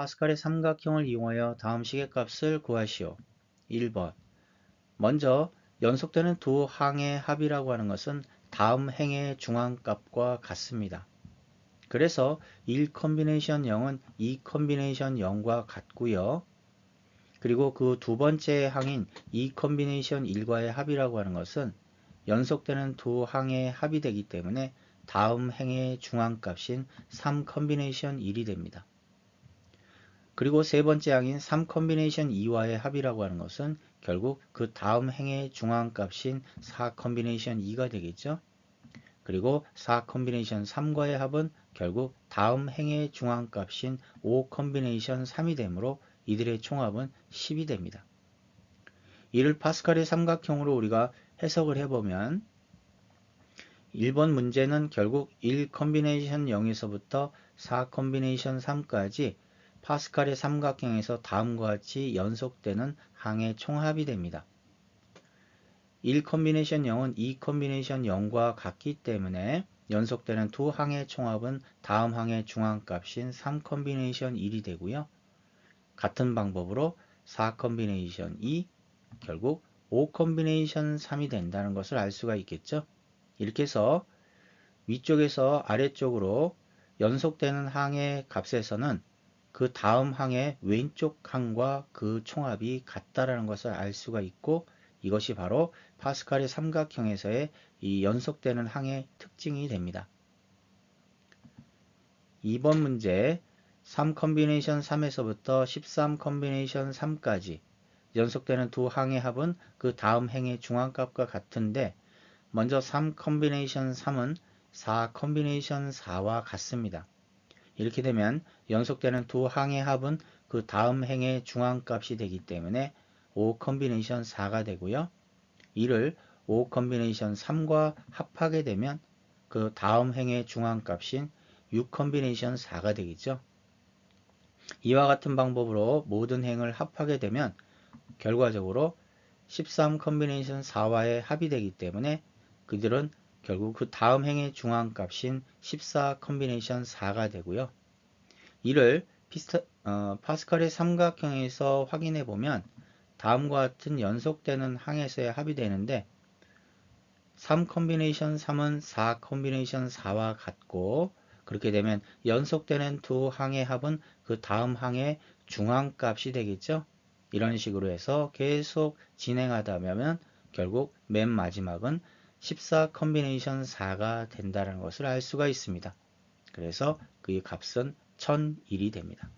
파스칼의 삼각형을 이용하여 다음 시계값을 구하시오. 1번 먼저 연속되는 두 항의 합이라고 하는 것은 다음 행의 중앙값과 같습니다. 그래서 1 컨비네이션 0은 2 컨비네이션 0과 같고요. 그리고 그 두 번째 항인 2 컨비네이션 1과의 합이라고 하는 것은 연속되는 두 항의 합이 되기 때문에 다음 행의 중앙값인 3 컨비네이션 1이 됩니다. 그리고 세 번째 항인 3 컨비네이션 2와의 합이라고 하는 것은 결국 그 다음 행의 중앙값인 4 컨비네이션 2가 되겠죠. 그리고 4 컨비네이션 3과의 합은 결국 다음 행의 중앙값인 5 컨비네이션 3이 되므로 이들의 총합은 10이 됩니다. 이를 파스칼의 삼각형으로 우리가 해석을 해보면 1번 문제는 결국 1 컨비네이션 0에서부터 4 컨비네이션 3까지 파스칼의 삼각형에서 다음과 같이 연속되는 항의 총합이 됩니다. 1 컨비네이션 0은 2 컨비네이션 0과 같기 때문에 연속되는 두 항의 총합은 다음 항의 중앙값인 3 컨비네이션 1이 되고요. 같은 방법으로 4 컨비네이션 2 결국 5 컨비네이션 3이 된다는 것을 알 수가 있겠죠. 이렇게 해서 위쪽에서 아래쪽으로 연속되는 항의 값에서는 그 다음 항의 왼쪽 항과 그 총합이 같다라는 것을 알 수가 있고 이것이 바로 파스칼의 삼각형에서의 이 연속되는 항의 특징이 됩니다. 2번 문제 3 컨비네이션 3에서부터 13 컨비네이션 3까지 연속되는 두 항의 합은 그 다음 행의 중앙값과 같은데 먼저 3 컨비네이션 3은 4 컨비네이션 4와 같습니다. 이렇게 되면 연속되는 두 항의 합은 그 다음 행의 중앙값이 되기 때문에 5 컨비네이션 4가 되고요. 이를 5 컨비네이션 3과 합하게 되면 그 다음 행의 중앙값인 6 컨비네이션 4가 되겠죠. 이와 같은 방법으로 모든 행을 합하게 되면 결과적으로 13 컨비네이션 4와의 합이 되기 때문에 그들은 결국 그 다음 행의 중앙값인 14 컨비네이션 4가 되고요. 이를 피스타, 어, 파스칼의 삼각형에서 확인해 보면 다음과 같은 연속되는 항에서의 합이 되는데 3 컨비네이션 3은 4 컨비네이션 4와 같고 그렇게 되면 연속되는 두 항의 합은 그 다음 항의 중앙값이 되겠죠. 이런 식으로 해서 계속 진행하다 보면 결국 맨 마지막은 14 컨비네이션 4가 된다는 것을 알 수가 있습니다. 그래서 그 값은 1001이 됩니다.